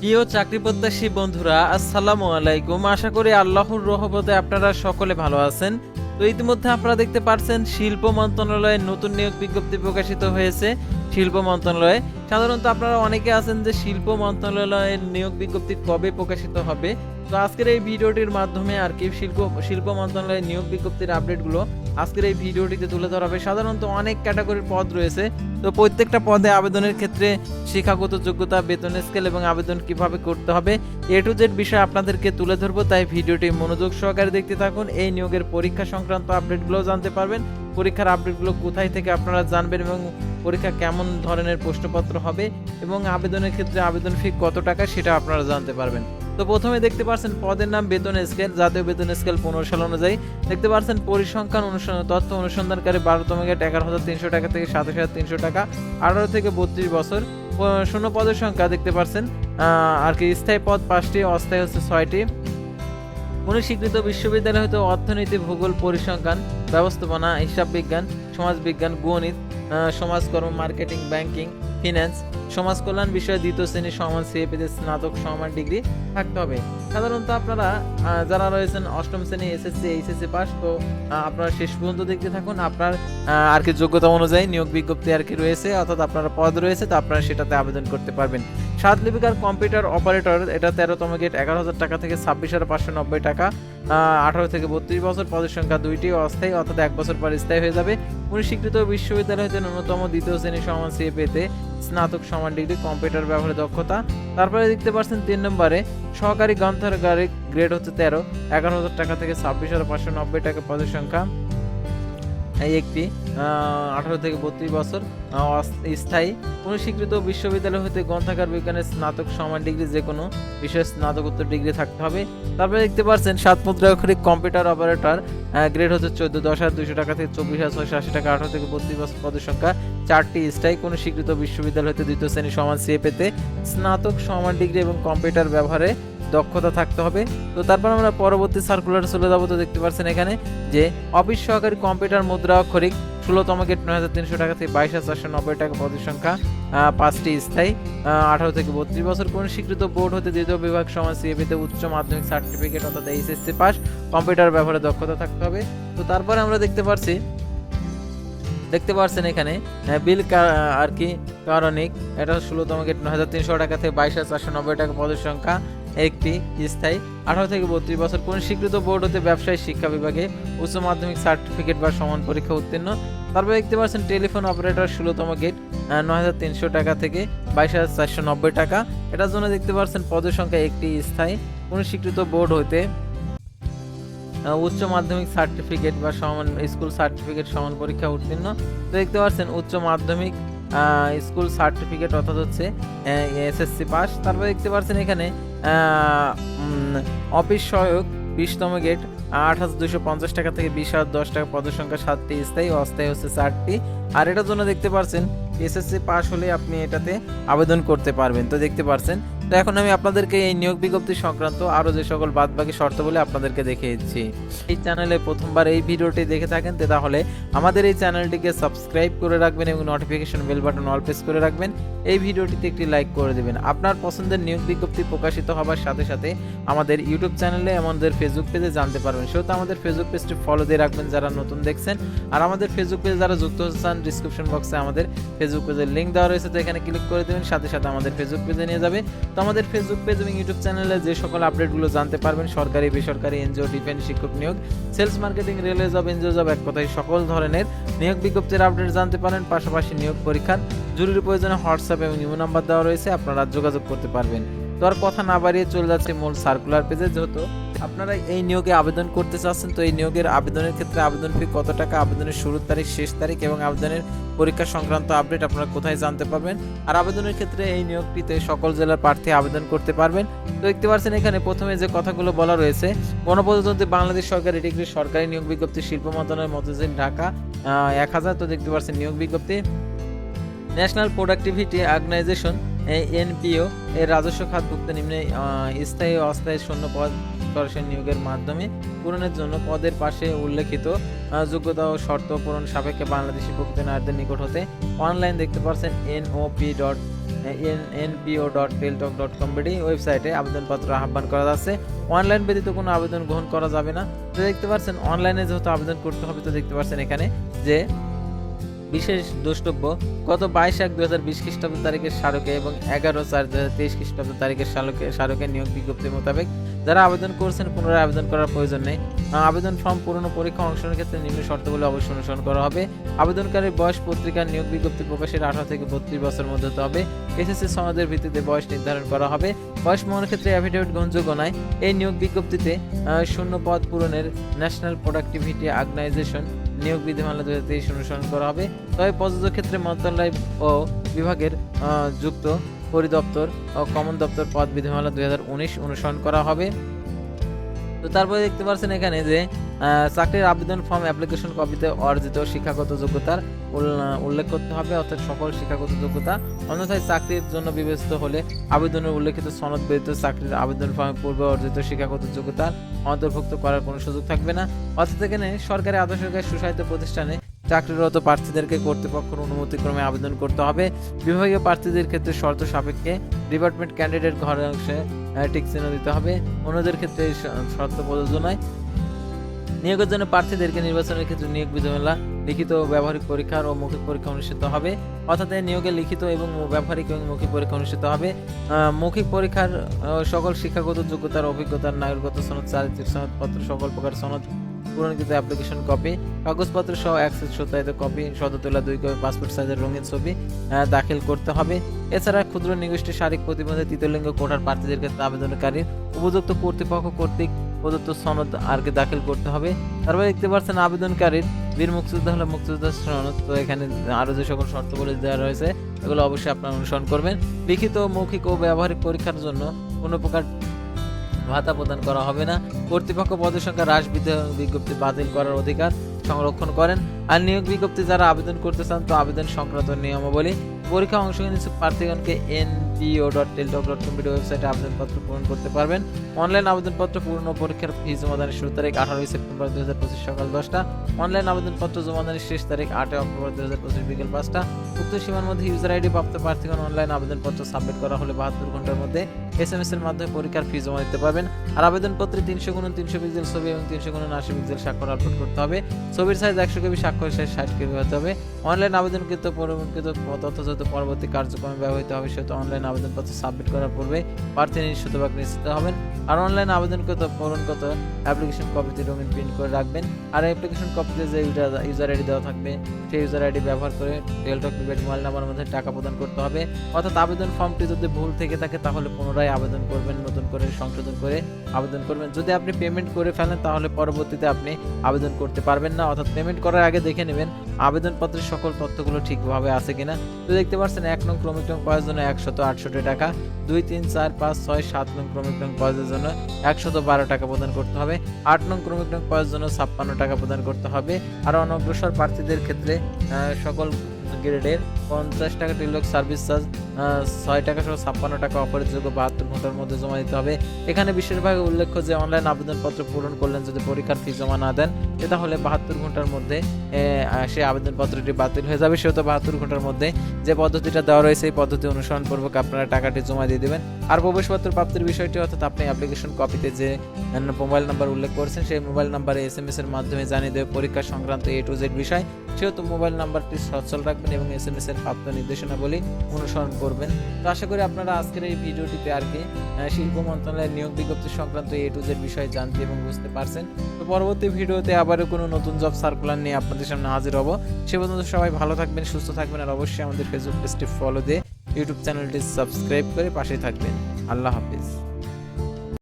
প্রিয় চাকরি প্রত্যাশী বন্ধুরা, আসসালামু আলাইকুম। আশা করি আল্লাহর রহমতে আপনারা সকলে ভালো আছেন। তো ইতিমধ্যে আপনারা দেখতে পাচ্ছেন শিল্প মন্ত্রণালয়ের নতুন নিয়োগ বিজ্ঞপ্তি প্রকাশিত হয়েছে। শিল্প মন্ত্রণালয়ে সাধারণত আপনারা অনেকে আছেন যে শিল্প মন্ত্রণালয়ের নিয়োগ বিজ্ঞপ্তি কবে প্রকাশিত হবে? তো আজকের এই ভিডিওটির মাধ্যমে আর কি শিল্প শিল্প মন্ত্রণালয়ের নিয়োগ বিজ্ঞপ্তির আপডেটগুলো আজকের এই ভিডিওটিতে তুলে ধরা হবে। সাধারণত অনেক ক্যাটাগরির পদ রয়েছে। তো প্রত্যেকটা পদে আবেদনের ক্ষেত্রে শিক্ষাগত যোগ্যতা, বেতন স্কেল এবং আবেদন কীভাবে করতে হবে, এ টু জেড বিষয় আপনাদেরকে তুলে ধরবো। তাই ভিডিওটি মনোযোগ সহকারে দেখতে থাকুন। এই নিয়োগের পরীক্ষা সংক্রান্ত আপডেটগুলো জানতে পারবেন। পরীক্ষার আপডেটগুলো কোথায় থেকে আপনারা জানবেন এবং পরীক্ষা কেমন ধরনের প্রশ্নপত্র হবে এবং আবেদনের ক্ষেত্রে আবেদন ফি কত টাকা সেটা আপনারা জানতে পারবেন। তো প্রথমে দেখতে পাচ্ছেন পদের নাম, বেতন স্কেল জাতীয় বেতন স্কেল পনেরো সাল অনুযায়ী। দেখতে পাচ্ছেন পরিসংখ্যান অনুসন্ধান তথ্য অনুসন্ধানকারী বারোতম গেট এগারো হাজার তিনশো টাকা থেকে সাতাশ হাজার তিনশো টাকা, আঠারো থেকে বত্রিশ বছর। শূন্য পদের সংখ্যা দেখতে পাচ্ছেন আর কি স্থায়ী পদ পাঁচটি, অস্থায়ী হচ্ছে ছয়টি। স্বীকৃত বিশ্ববিদ্যালয় হয়তো অর্থনীতি, ভূগোল, পরিসংখ্যান, ব্যবস্থাপনা, হিসাব বিজ্ঞান সমাজ বিজ্ঞান গণিত সমাজকর্ম, মার্কেটিং, ব্যাংকিং, ফিন্যান্স সমাজ কল্যাণ বিষয়ে দ্বিতীয় শ্রেণির সমান সিএপিতে স্নাতক সমান ডিগ্রি থাকতে হবে। সাধারণত আপনারা যারা রয়েছেন অষ্টম শ্রেণি, এসএসসি, এইচএসসি পাস, তো আপনারা শেষ পর্যন্ত দেখতে থাকুন। আপনার আর কি যোগ্যতা অনুযায়ী নিয়োগ বিজ্ঞপ্তি আর কি রয়েছে, অর্থাৎ আপনার পদ রয়েছে, তো আপনারা সেটাতে আবেদন করতে পারবেন। সাত লিপিকার কম্পিউটার অপারেটর, এটা তেরোতম গেট, এগারো হাজার টাকা থেকে ছাব্বিশ হাজার পাঁচশো নব্বই টাকা। আঠারো থেকে বত্রিশ বছর, পদের সংখ্যা দুইটি অস্থায়ী, অর্থাৎ এক বছর পর স্থায়ী হয়ে যাবে। উনি স্বীকৃত বিশ্ববিদ্যালয় হতে ন্যূনতম দ্বিতীয় শ্রেণি সমান সিএপিতে স্নাতক সমান ডিগ্রি, কম্পিউটার ব্যবহারে দক্ষতা। তারপরে দেখতে পাচ্ছেন তিন নম্বরে, সহকারী গ্রন্থাগারে গ্রেড হচ্ছে তেরো, এগারো হাজার টাকা থেকে ছাব্বিশ হাজার পাঁচশো নব্বই টাকা পদের সংখ্যা। একটি আঠারো থেকে বত্রিশ বছর স্থায়ী কোনো স্বীকৃত বিশ্ববিদ্যালয় হতে গ্রন্থাগার, বিজ্ঞানের স্নাতক, সমান ডিগ্রি যে কোনো বিষয়ে স্নাতকোত্তর ডিগ্রি থাকতে হবে। তারপরে দেখতে পাচ্ছেন সাত মুদ্রা অক্ষরিক কম্পিউটার অপারেটর গ্রেড হচ্ছে চোদ্দ, দশ হাজার দুশো টাকা থেকে চব্বিশ হাজার ছয়শো আশি টাকা, আঠারো থেকে বত্রিশ বছর পদের সংখ্যা, চারটি স্থায়ী কোনো স্বীকৃত বিশ্ববিদ্যালয় হতে দ্বিতীয় শ্রেণি সমান সিএ পেতে, স্নাতক, সমান ডিগ্রি এবং কম্পিউটার ব্যবহারে দক্ষতা থাকতে হবে। তো তারপর আমরা পরবর্তী সার্কুলার চলে যাব, তো দেখতে পাচ্ছেন এখানে যে অফিস সহকারী কম্পিউটার মুদ্রা অক্ষরিক ষোলোতম গেট নয় হাজার তিনশো টাকা থেকে বাইশ হাজার চারশো নব্বই টাকা পদের সংখ্যা পাঁচটি স্থায়ী আঠারো থেকে বত্রিশ বছর কোন স্বীকৃত বোর্ড হতে দ্বিতীয় বিভাগ সমাজ সিএবিতে উচ্চ মাধ্যমিক সার্টিফিকেট অর্থাৎ এইচএসসি পাস কম্পিউটার ব্যবহারে দক্ষতা থাকতে হবে। তো তারপরে আমরা দেখতে পাচ্ছি দেখতে পাচ্ছেন এখানে বিল আর কি, কারণিক, এটা ষোলোতম গেট নয় হাজার তিনশো টাকা থেকে বাইশ হাজার চারশো নব্বই টাকা পদের সংখ্যা একটি স্থায়ী আঠারো থেকে বত্রিশ বছর কোন স্বীকৃত বোর্ড হতে ব্যবসায়ী শিক্ষা বিভাগে উচ্চ মাধ্যমিক সার্টিফিকেট বা সমান পরীক্ষা উত্তীর্ণ। তারপরে দেখতে পাচ্ছেন টেলিফোন অপারেটর, ষোলোতম গেট নয় হাজার তিনশো টাকা থেকে বাইশ হাজার চারশো নব্বই টাকা। এটার জন্য দেখতে পাচ্ছেন পদের সংখ্যা একটি স্থায়ী কোন স্বীকৃত বোর্ড হতে উচ্চ মাধ্যমিক সার্টিফিকেট বা সমান, স্কুল সার্টিফিকেট সমান পরীক্ষা উত্তীর্ণ। তো দেখতে পাচ্ছেন উচ্চ মাধ্যমিক স্কুল সার্টিফিকেট অর্থাৎ হচ্ছে এসএসসি পাস। তারপরে দেখতে পাচ্ছেন এখানে অফিস সহায়ক, বিশতম গেট, আট হাজার দুশো পঞ্চাশ টাকা থেকে বিশ হাজার দশ টাকা পদের সংখ্যা সাতটি স্থায়ী অস্থায়ী হচ্ছে চারটি। আর এটার জন্য দেখতে পারছেন, এসএসসি পাস হলে আপনি এটাতে আবেদন করতে পারবেন। তো দেখতে পাচ্ছেন তো এখন আমি আপনাদেরকে এই নিয়োগ বিজ্ঞপ্তি সংক্রান্ত আরও যে সকল বাদবাকি শর্ত বলে আপনাদেরকে দেখে দিচ্ছি এই চ্যানেলে প্রথমবার এই ভিডিওটি দেখে থাকেন তাহলে আমাদের এই চ্যানেলটিকে সাবস্ক্রাইব করে রাখবেন এবং notification bell button all press করে রাখবেন। এই ভিডিওটিতে একটি লাইক করে দেবেন। আপনার পছন্দের নিয়োগ বিজ্ঞপ্তি প্রকাশিত হবার সাথে সাথে আমাদের ইউটিউব চ্যানেলে, আমাদের ফেসবুক পেজে জানতে পারবেন। সেহেতু আমাদের ফেসবুক পেজটি ফলো দিয়ে রাখবেন যারা নতুন দেখছেন। আর আমাদের ফেসবুক পেজে যারা যুক্ত হতে চান ডিসক্রিপশন বক্সে আমাদের ফেসবুক পেজের লিঙ্ক দেওয়া রয়েছে, তো এখানে ক্লিক করে দেবেন, সাথে সাথে আমাদের ফেসবুক পেজে নিয়ে যাবে। তো আমাদের ফেসবুক পেজ এবং ইউটিউব চ্যানেলে যে সকল আপডেটগুলো জানতে পারবেন, সরকারি, বেসরকারি, এনজিও ডিফেন্স শিক্ষক নিয়োগ sales marketing railway job NGO job এক কথায় সকল ধরনের নিয়োগ বিজ্ঞপ্তির আপডেট জানতে পারেন, পাশাপাশি নিয়োগ পরীক্ষার জরুরি প্রয়োজনে হোয়াটসঅ্যাপ এবং ইমো নাম্বার দেওয়া রয়েছে, আপনারা যোগাযোগ করতে পারবেন। তো আর কথা না বাড়িয়ে চলে যাচ্ছে মূল সার্কুলার পেজে যেহেতু আপনারা এই নিয়োগে আবেদন করতে চাচ্ছেন, তো এই নিয়োগের আবেদনের ক্ষেত্রে আবেদন ফি কত টাকা, আবেদনের শুরুর তারিখ, শেষ তারিখ এবং আবেদনের পরীক্ষা সংক্রান্ত আপডেট আপনারা কোথায় জানতে পারবেন? আর আবেদনের ক্ষেত্রে এই নিয়োগটিতে সকল জেলার প্রার্থী আবেদন করতে পারবেন। তো দেখতে পাচ্ছেন এখানে প্রথমে যে কথাগুলো বলা রয়েছে, গণপ্রজাতন্ত্রী বাংলাদেশ সরকারি ডিগ্রি সরকারি নিয়োগ বিজ্ঞপ্তি, শিল্প মন্ত্রণালয়, মতিঝিল, ঢাকা। এক হাজার, তো দেখতে পাচ্ছেন নিয়োগ বিজ্ঞপ্তি। ন্যাশনাল প্রোডাক্টিভিটি অর্গানাইজেশন এনপিও এর রাজস্ব খাতভুক্ত নিম্নে স্থায়ী অস্থায়ী শূন্য পদ সরাসরি নিয়োগের মাধ্যমে পূরণের জন্য পদের পাশে উল্লেখিত যোগ্যতা ও শর্ত পূরণ সাপেক্ষে বাংলাদেশি প্রকৃত নারীদের নিকট হতে অনলাইন দেখতে পাচ্ছেন NOP dot N NPO dot Teletalk dot com ওয়েবসাইটে আবেদনপত্র আহ্বান করা যাচ্ছে। অনলাইন ব্যতীত কোনো আবেদন গ্রহণ করা যাবে না। তো দেখতে পাচ্ছেন অনলাইনে যেহেতু আবেদন করতে হবে, তো দেখতে পাচ্ছেন এখানে যে বিশেষ দ্রষ্টব্য, গত বাইশ এক দু হাজার বিশ খ্রিস্টাব্দ তারিখের স্মারকে এবং এগারো চার দু হাজার তেইশ খ্রিস্টাব্দ তারিখের স্মারকে স্মারকের নিয়োগ বিজ্ঞপ্তি মোতাবেক যারা আবেদন করছেন পুনরায় আবেদন করার প্রয়োজন নেই। আবেদন ফর্ম পূরণ পরীক্ষা অংশগ্রহণের ক্ষেত্রে নিম্ন শর্তগুলো অবশ্যই অনুসরণ করা হবে। আবেদনকারীর বয়স পত্রিকার নিয়োগ বিজ্ঞপ্তি প্রকাশের আঠারো থেকে বত্রিশ বছর মধ্যে হতে হবে। এসএসসি সনদের ভিত্তিতে বয়স নির্ধারণ করা হবে। বয়স মনের ক্ষেত্রে অ্যাফিডেভিট গ্রহণযোগ্য নয়। এই নিয়োগ বিজ্ঞপ্তিতে শূন্য পদ পূরণের ন্যাশনাল প্রোডাক্টিভিটি অর্গানাইজেশন নিয়োগ বিধিমালা দু হাজার তেইশ অনুসরণ করা হবে। তবে প্রযোজ্য ক্ষেত্রে মন্ত্রণালয় ও বিভাগের যুক্ত পরিদপ্তর ও কমন দপ্তর পদ বিধিমালা দু হাজার উনিশ অনুসরণ করা হবে। তো তারপরে দেখতে পাচ্ছেন এখানে যে চাকরির আবেদন ফর্ম অ্যাপ্লিকেশন কপিতে অর্জিত শিক্ষাগত যোগ্যতার উল- উল্লেখ করতে হবে, অর্থাৎ সকল শিক্ষাগত যোগ্যতা। অন্যথায় চাকরির জন্য বিবেচিত হলে আবেদনের উল্লেখিত সনদ ব্যতীত চাকরির আবেদন ফর্মে পূর্বে অর্জিত শিক্ষাগত যোগ্যতার অন্তর্ভুক্ত করার কোনো সুযোগ থাকবে না। অর্থাৎ এখানে সরকারি আদর্শ সুশাসিত প্রতিষ্ঠানে চাকরিরত প্রার্থীদেরকে কর্তৃপক্ষের অনুমতিক্রমে আবেদন করতে হবে। বিভাগীয় প্রার্থীদের ক্ষেত্রে শর্ত সাপেক্ষে ডিপার্টমেন্ট ক্যান্ডিডেট ঘরের অংশে টিক চিহ্ন দিতে হবে। অন্যদের ক্ষেত্রে শর্ত প্রযোজ্য নয় নিয়োগের জন্য প্রার্থীদেরকে নির্বাচনের ক্ষেত্রে নিয়োগ বিধিমালা, লিখিত ও ব্যবহারিক পরীক্ষার ও মৌখিক পরীক্ষা অনুষ্ঠিত হবে। অর্থাৎ নিয়োগে লিখিত এবং ব্যবহারিক এবং মৌখিক পরীক্ষা অনুষ্ঠিত হবে। মৌখিক পরীক্ষার সকল শিক্ষাগত যোগ্যতার অভিজ্ঞতার নাগরিকত্ব সনদ, চারিত্রিক সনদপত্র, সকল প্রকার সনদ পূরণকৃত অ্যাপ্লিকেশন কপি কাগজপত্র সহ অ্যাক্সেস সত্যায়িত কপি শততলা দুই কপি পাসপোর্ট সাইজের রঙিন ছবি দাখিল করতে হবে। এছাড়া ক্ষুদ্র নিগোষ্ঠী শারীরিক প্রতিবন্ধী তৃতীয়লিঙ্গ কোটার প্রার্থীদের ক্ষেত্রে আবেদনকারী, উপযুক্ত কর্তৃপক্ষ কর্তৃক প্রদত্ত সনদ আরকে দাখিল করতে হবে। তারপরে দেখতে পাচ্ছেন আবেদনকারীর বীর মুক্তিযোদ্ধা হলে মুক্তিযোদ্ধা সনদ। তো এখানে আরও যে সকল শর্তাবলী দেওয়া রয়েছে, এগুলো অবশ্যই আপনারা অনুসরণ করবেন। লিখিত, মৌখিক ও ব্যবহারিক পরীক্ষার জন্য কোনো প্রকার ভাতা প্রদান করা হবে না। কর্তৃপক্ষ পদের সংখ্যা হ্রাস বিজ্ঞপ্তি বাতিল করার অধিকার সংরক্ষণ করেন। আর নিয়োগ বিজ্ঞপ্তি যারা আবেদন করতে চান তো আবেদন সংক্রান্ত নিয়মাবলী। পরীক্ষা অংশগ্রহণ ইচ্ছুক প্রার্থীগণকে NPO dot Teletalk dot computer ওয়েবসাইটে আবেদনপত্র পূরণ করতে পারবেন। অনলাইন আবেদনপত্র পূর্ণ পরীক্ষার ফি জমাদানের শুরু তারিখ আঠারোই সেপ্টেম্বর দুই হাজার পঁচিশ সকাল দশটা। অনলাইন আবেদনপত্র জমাদানের শেষ তারিখ আটই অক্টোবর দুই হাজার পঁচিশ বিকেল পাঁচটা। উক্ত সীমার মধ্যে ইউজার আইডি প্রাপ্ত প্রার্থীগণ অনলাইন আবেদনপত্র সাবমিট করা হলে বাহাত্তর ঘণ্টার মধ্যে এস এম এস এর মাধ্যমে পরীক্ষার ফি জমা দিতে পারবেন। আর আবেদনপত্রে তিনশো গুণ তিনশো পিক্সেল ছবি এবং তিনশো গুণ আশি পিক্সেল স্বাক্ষর আপলোড করতে হবে। ছবির সাইজ একশো কেবি স্বাক্ষর সাইজ ষাট কেবি হতে হবে। অনলাইন আবেদনকৃত, পরিমাণকৃত তথ্য যত পরবর্তী কার্যক্রমে ব্যবহৃত হবে সেহেতু অনলাইন আবেদনপত্র সাবমিট করার পূর্বে প্রার্থী শতভাগ নিশ্চিত হবেন। আর অনলাইন আবেদনকৃত, পূরণকৃত অ্যাপ্লিকেশন কপিতে রঙিন প্রিন্ট করে রাখবেন। আর অ্যাপ্লিকেশন কপিতে যে ইউজার আইডি দেওয়া থাকবে, সেই ইউজার আইডি ব্যবহার করে টেলটক প্রিপেড মোবাইল নাম্বারের মধ্যে টাকা প্রদান করতে হবে। অর্থাৎ আবেদন ফর্মটি যদি ভুল থেকে থাকে, তাহলে পুনরায় আবেদন করবেন, নতুন করে সংশোধন করে আবেদন করবেন। যদি আপনি পেমেন্ট করে ফেলেন, তাহলে পরবর্তীতে আপনি আবেদন করতে পারবেন না। অর্থাৎ পেমেন্ট করার আগে দেখে নেবেন আবেদনপত্রের সকল তথ্যগুলো ঠিকভাবে আছে কিনা। তো দেখতে পাচ্ছেন, এক নং ক্রমিক নং পাওয়ার জন্য একশত আটষট্টি টাকা, দুই, তিন, চার, পাঁচ, ছয়, সাত নং ক্রমিক নং পাওয়ার জন্য একশত বারো টাকা প্রদান করতে হবে। আট নং ক্রমিক নং পাওয়ার জন্য ছাপ্পান্ন টাকা প্রদান করতে হবে। আর অনগ্রসর প্রার্থীদের ক্ষেত্রে সকল গ্রেডের পঞ্চাশ টাকা টেলক সার্ভিস চার্জ ছয় টাকা সহ ছাপ্পান্ন টাকা অপরিযোগ্য বাহাত্তর ঘণ্টার মধ্যে জমা দিতে হবে। এখানে বিশেষভাবে উল্লেখ্য যে অনলাইন আবেদনপত্র পূরণ করলেন যদি পরীক্ষার ফি জমা না দেন তাহলে বাহাত্তর ঘণ্টার মধ্যে সেই আবেদনপত্রটি বাতিল হয়ে যাবে। সেহেতু বাহাত্তর ঘণ্টার মধ্যে যে পদ্ধতিটা দেওয়া রয়েছে, এই পদ্ধতি অনুসরণ পূর্বক আপনারা টাকাটি জমা দিয়ে দেবেন। আর প্রবেশপত্র প্রাপ্তির বিষয়টি, অর্থাৎ আপনি অ্যাপ্লিকেশন কপিতে যে মোবাইল নাম্বার উল্লেখ করেছেন, সেই মোবাইল নাম্বারে এস এম এস এর মাধ্যমে জানিয়ে দেবে পরীক্ষা সংক্রান্ত এ টু জেড বিষয়। সেহেতু মোবাইল নাম্বারটি সচল রাখবেন এবং এস এম এস এর নির্দেশনাবলী অনুসরণ করবেন। তো আশা করি আপনারা আজকের এই ভিডিওটিতে আর কি শিল্প মন্ত্রণালয়ের নিয়োগ বিজ্ঞপ্তি সংক্রান্ত এ টু জেড বিষয় জানতে এবং বুঝতে পারছেন। তো পরবর্তী ভিডিওতে আবারও কোনো নতুন জব সার্কুলার নিয়ে আপনাদের সামনে হাজির হব। সে পর্যন্ত সবাই ভালো থাকবেন, সুস্থ থাকবেন আর অবশ্যই আমাদের ফেসবুক পেজটি ফলো দিয়ে ইউটিউব চ্যানেলটি সাবস্ক্রাইব করে পাশে থাকবেন। আল্লাহ হাফিজ।